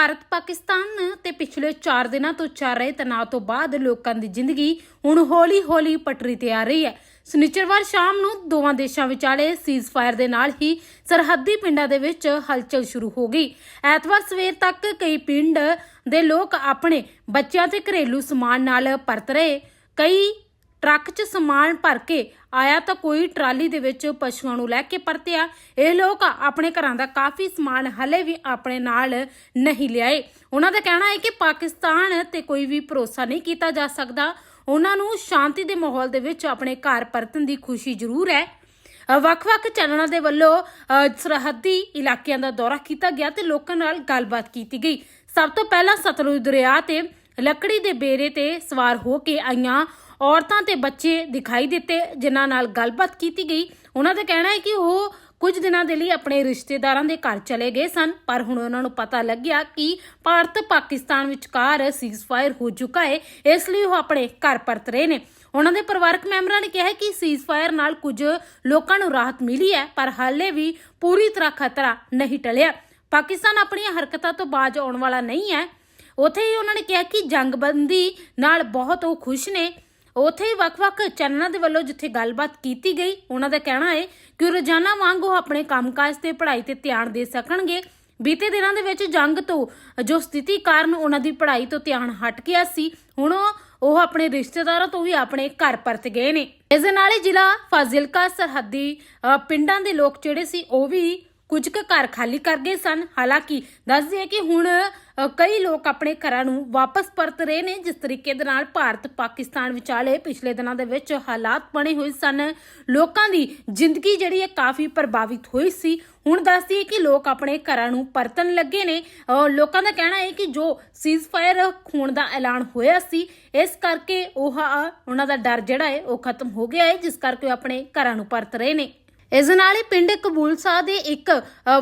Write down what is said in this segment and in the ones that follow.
ਭਾਰਤ, ਪਾਕਿਸਤਾਨ ਤੇ ਪਿਛਲੇ 4 ਦਿਨਾਂ ਤੋਂ ਚੱਲ ਰਹੇ ਤਣਾਅ ਤੋਂ ਬਾਅਦ ਲੋਕਾਂ ਦੀ ਜ਼ਿੰਦਗੀ ਹੁਣ ਹੌਲੀ-ਹੌਲੀ ਪਟਰੀ ਤੇ ਆ ਰਹੀ ਹੈ। ਸ਼ਨੀਚਰਵਾਰ ਸ਼ਾਮ ਨੂੰ ਦੋਵਾਂ ਦੇਸ਼ਾਂ ਵਿਚਾਲੇ ਸੀਜ਼ਫਾਇਰ ਦੇ ਨਾਲ ਹੀ ਸਰਹੱਦੀ ਪਿੰਡਾਂ ਦੇ ਵਿੱਚ ਹਲਚਲ ਸ਼ੁਰੂ ਹੋ ਗਈ। ਐਤਵਾਰ ਸਵੇਰ ਤੱਕ ਕਈ ਪਿੰਡ ਦੇ ਲੋਕ ਆਪਣੇ ਬੱਚਿਆਂ ਤੇ ਘਰੇਲੂ ਸਮਾਨ ਨਾਲ ਪਰਤ ਰਹੇ। ਕਈ ਟਰੱਕ 'ਚ ਸਮਾਨ ਭਰ ਕੇ ਆਇਆ ਤਾਂ ਕੋਈ ਟਰਾਲੀ ਦੇ ਵਿੱਚ ਪਸ਼ੂਆਂ ਨੂੰ ਲੈ ਕੇ ਪਰਤਿਆ। ਇਹ ਲੋਕ ਆਪਣੇ ਘਰਾਂ ਦਾ ਕਾਫੀ ਸਮਾਨ ਹਲੇ ਵੀ ਆਪਣੇ ਨਾਲ ਨਹੀਂ ਲਿਆਏ। ਉਹਨਾਂ ਦਾ ਕਹਿਣਾ ਹੈ ਕਿ ਪਾਕਿਸਤਾਨ ਤੇ ਕੋਈ ਵੀ ਭਰੋਸਾ ਨਹੀਂ ਕੀਤਾ ਜਾ ਸਕਦਾ। ਉਹਨਾਂ ਨੂੰ ਸ਼ਾਂਤੀ ਦੇ ਮਾਹੌਲ ਦੇ ਵਿੱਚ ਆਪਣੇ ਘਰ ਪਰਤਣ ਦੀ ਖੁਸ਼ੀ ਜ਼ਰੂਰ ਹੈ। ਵੱਖ-ਵੱਖ ਚੈਨਲਾਂ ਦੇ ਵੱਲੋਂ ਅ, ਸਰਹੱਦੀ ਇਲਾਕਿਆਂ ਦਾ ਦੌਰਾ ਕੀਤਾ ਗਿਆ ਤੇ ਲੋਕਾਂ ਨਾਲ ਗੱਲਬਾਤ ਕੀਤੀ ਗਈ। ਸਭ ਤੋਂ ਪਹਿਲਾਂ ਸਤਲੁਜ ਦਰਿਆ ਤੇ ਲੱਕੜੀ ਦੇ ਬੇਰੇ ਤੇ ਸਵਾਰ ਹੋ ਕੇ ਆਈਆਂ। ਔਰਤਾਂ ਤੇ ਬੱਚੇ ਦਿਖਾਈ ਦਿੱਤੇ, ਜਿਨ੍ਹਾਂ ਨਾਲ ਗੱਲਬਾਤ ਕੀਤੀ ਗਈ। ਉਹਨਾਂ ਦਾ ਕਹਿਣਾ ਹੈ ਕਿ ਉਹ ਕੁਝ ਦਿਨਾਂ ਦੇ ਲਈ ਆਪਣੇ ਰਿਸ਼ਤੇਦਾਰਾਂ ਦੇ ਘਰ ਚਲੇ ਗਏ ਸਨ, ਪਰ ਹੁਣ ਉਹਨਾਂ ਨੂੰ ਪਤਾ ਲੱਗਿਆ ਕਿ ਭਾਰਤ ਪਾਕਿਸਤਾਨ ਵਿਚਕਾਰ ਸੀਜ਼ਫਾਇਰ ਹੋ ਚੁੱਕਾ ਹੈ, ਇਸ ਲਈ ਉਹ ਆਪਣੇ ਘਰ ਪਰਤ ਰਹੇ ਨੇ। ਉਹਨਾਂ ਦੇ ਪਰਿਵਾਰਕ ਮੈਂਬਰਾਂ ਨੇ ਕਿਹਾ ਹੈ ਕਿ ਸੀਜ਼ਫਾਇਰ ਨਾਲ ਕੁਝ ਲੋਕਾਂ ਨੂੰ ਰਾਹਤ ਮਿਲੀ ਹੈ, ਪਰ ਹਾਲੇ ਵੀ ਪੂਰੀ ਤਰ੍ਹਾਂ ਖਤਰਾ ਨਹੀਂ ਟਲਿਆ। ਪਾਕਿਸਤਾਨ ਆਪਣੀਆਂ ਹਰਕਤਾਂ ਤੋਂ ਬਾਜ ਆਉਣ ਵਾਲਾ ਨਹੀਂ ਹੈ। ਉਥੇ ਹੀ ਉਹਨਾਂ ਨੇ ਕਿਹਾ ਕਿ ਜੰਗਬੰਦੀ ਨਾਲ ਬਹੁਤ ਉਹ ਖੁਸ਼ ਨੇ। ਉਥੇ ਹੀ ਵੱਖ-ਵੱਖ ਚੈਨਲਾਂ ਦੇ ਵੱਲੋਂ ਜਿੱਥੇ ਗੱਲਬਾਤ ਕੀਤੀ ਗਈ, ਉਹਨਾਂ ਦਾ ਕਹਿਣਾ ਹੈ ਕਿ ਰੋਜ਼ਾਨਾ ਵਾਂਗ ਉਹ ਆਪਣੇ ਕੰਮਕਾਜ ਤੇ ਪੜ੍ਹਾਈ ਤੇ ਧਿਆਨ ਦੇ ਸਕਣਗੇ। ਬੀਤੇ ਦਿਨਾਂ ਦੇ ਵਿੱਚ ਜੰਗ ਤੋਂ ਜੋ ਸਥਿਤੀ ਕਾਰਨ ਉਹਨਾਂ ਦੀ ਪੜ੍ਹਾਈ ਤੋਂ ਧਿਆਨ ਹਟ ਗਿਆ ਸੀ, ਹੁਣ ਉਹ ਆਪਣੇ ਰਿਸ਼ਤੇਦਾਰਾਂ ਤੋਂ ਵੀ ਆਪਣੇ ਘਰ ਪਰਤ ਗਏ ਨੇ। ਇਸ ਦੇ ਨਾਲ ਹੀ ਜ਼ਿਲ੍ਹਾ ਫਾਜ਼ਿਲਕਾ ਸਰਹੱਦੀ ਪਿੰਡਾਂ ਦੇ ਲੋਕ ਜਿਹੜੇ ਸੀ, ਉਹ ਵੀ ਕੁਝ ਕੁ ਘਰ ਖਾਲੀ ਕਰ ਗਏ ਸਨ। ਹਾਲਾਂਕਿ ਦੱਸ ਦਈਏ ਕਿ ਹੁਣ ਕਈ ਲੋਕ ਆਪਣੇ ਘਰਾਂ ਨੂੰ ਵਾਪਸ ਪਰਤ ਰਹੇ ਨੇ, ਜਿਸ ਤਰੀਕੇ ਦੇ ਨਾਲ ਭਾਰਤ ਪਾਕਿਸਤਾਨ ਵਿਚਾਲੇ ਪਿਛਲੇ ਦਿਨਾਂ ਦੇ ਵਿੱਚ ਹਾਲਾਤ ਬਣੇ ਹੋਏ ਸਨ। ਲੋਕਾਂ ਦੀ ਜ਼ਿੰਦਗੀ ਜਿਹੜੀ ਹੈ ਕਾਫੀ ਪ੍ਰਭਾਵਿਤ ਹੋਈ ਸੀ। ਹੁਣ ਦੱਸਦੀ ਹੈ ਕਿ ਲੋਕ ਆਪਣੇ ਘਰਾਂ ਨੂੰ ਪਰਤਣ ਲੱਗੇ ਨੇ। ਲੋਕਾਂ ਦਾ ਕਹਿਣਾ ਹੈ ਕਿ ਜੋ ਸੀਜ਼ਫਾਇਰ ਹੋਣ ਦਾ ਐਲਾਨ ਹੋਇਆ ਸੀ, ਇਸ ਕਰਕੇ ਉਹ ਉਹਨਾਂ ਦਾ ਡਰ ਜਿਹੜਾ ਹੈ ਉਹ ਖਤਮ ਹੋ ਗਿਆ ਹੈ, ਜਿਸ ਕਰਕੇ ਉਹ ਆਪਣੇ ਘਰਾਂ ਨੂੰ ਪਰਤ ਰਹੇ ਨੇ। ਇਸ ਨਾਲ ਹੀ ਪਿੰਡ ਕਬੂਲਸਾ ਦੇ ਇੱਕ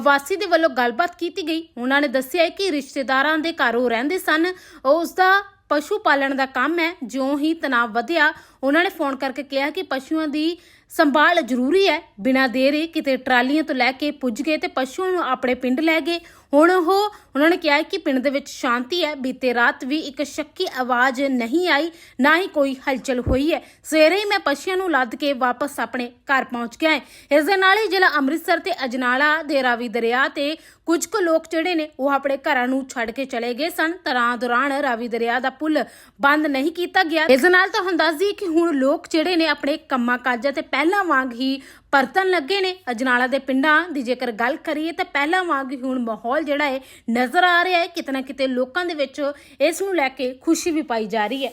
ਵਾਸੀ ਦੇ ਵੱਲੋਂ ਗੱਲਬਾਤ ਕੀਤੀ ਗਈ। ਉਹਨਾਂ ਨੇ ਦੱਸਿਆ ਕਿ ਰਿਸ਼ਤੇਦਾਰਾਂ ਦੇ ਘਰ ਉਹ ਰਹਿੰਦੇ ਸਨ। ਉਸ ਦਾ ਪਸ਼ੂ ਪਾਲਣ ਦਾ ਕੰਮ ਹੈ। ਜਿਉਂ ਹੀ ਤਣਾਅ ਵਧਿਆ, ਉਹਨਾਂ ਨੇ ਫੋਨ ਕਰਕੇ ਕਿਹਾ ਕਿ ਪਸ਼ੂਆਂ ਦੀ ਸੰਭਾਲ ਜ਼ਰੂਰੀ ਹੈ। ਬਿਨਾਂ ਦੇਰੇ ਕਿਤੇ ਟਰਾਲੀਆਂ ਤੋਂ ਲੈ ਕੇ ਪੁੱਜ ਗਏ ਤੇ ਪਸ਼ੂਆਂ ਨੂੰ ਆਪਣੇ ਪਿੰਡ ਲੈ ਗਏ। ਹੁਣ ਉਹ, ਉਹਨਾਂ ਨੇ ਕਿਹਾ ਕਿ ਪਿੰਡ ਦੇ ਵਿੱਚ ਸ਼ਾਂਤੀ ਹੈ। ਬੀਤੇ ਰਾਤ ਵੀ ਇੱਕ ਸ਼ੱਕੀ ਆਵਾਜ਼ ਨਹੀਂ ਆਈ, ਨਾ ਹੀ ਕੋਈ ਹਲਚਲ ਹੋਈ ਹੈ। ਸਵੇਰੇ ਹੀ ਮੈਂ ਪਸ਼ੂਆਂ ਨੂੰ ਲੱਦ ਕੇ ਵਾਪਸ ਆਪਣੇ ਘਰ ਪਹੁੰਚ ਗਿਆ ਹਾਂ। ਇਸ ਦੇ ਨਾਲ ਹੀ ਜ਼ਿਲ੍ਹਾ ਅੰਮ੍ਰਿਤਸਰ ਤੇ ਅਜਨਾਲਾ ਦੇ ਰਾਵੀ ਦਰਿਆ ਤੇ ਕੁਝ ਕੁ ਲੋਕ ਜਿਹੜੇ ਨੇ, ਉਹ ਆਪਣੇ ਘਰਾਂ ਨੂੰ ਛੱਡ ਕੇ ਚਲੇ ਗਏ ਸਨ। ਤਰਾਂ ਦੌਰਾਨ ਰਾਵੀ ਦਰਿਆ ਦਾ ਪੁਲ ਬੰਦ ਨਹੀਂ ਕੀਤਾ ਗਿਆ। ਇਸ ਨਾਲ ਤਾਂ ਹੁਣ ਦੱਸ ਦਈਏ ਕਿ ਹੁਣ ਲੋਕ ਜਿਹੜੇ ਨੇ ਆਪਣੇ ਕੰਮਾਂ ਕਾਜਾਂ ਤੇ ਪਹਿਲਾਂ ਵਾਂਗ ਹੀ ਪਰਤਣ ਲੱਗੇ ਨੇ। ਅਜਨਾਲਾ ਦੇ ਪਿੰਡਾਂ ਦੀ ਜੇਕਰ ਗੱਲ ਕਰੀਏ ਤਾਂ ਪਹਿਲਾਂ ਵਾਂਗ ਹੀ ਹੁਣ ਮਾਹੌਲ ਜਿਹੜਾ ਹੈ ਨਜ਼ਰ ਆ ਰਿਹਾ ਹੈ। ਕਿਤੇ ਨਾ ਕਿਤੇ ਲੋਕਾਂ ਦੇ ਵਿੱਚ ਇਸ ਨੂੰ ਲੈ ਕੇ ਖੁਸ਼ੀ ਵੀ ਪਾਈ ਜਾ ਰਹੀ ਹੈ।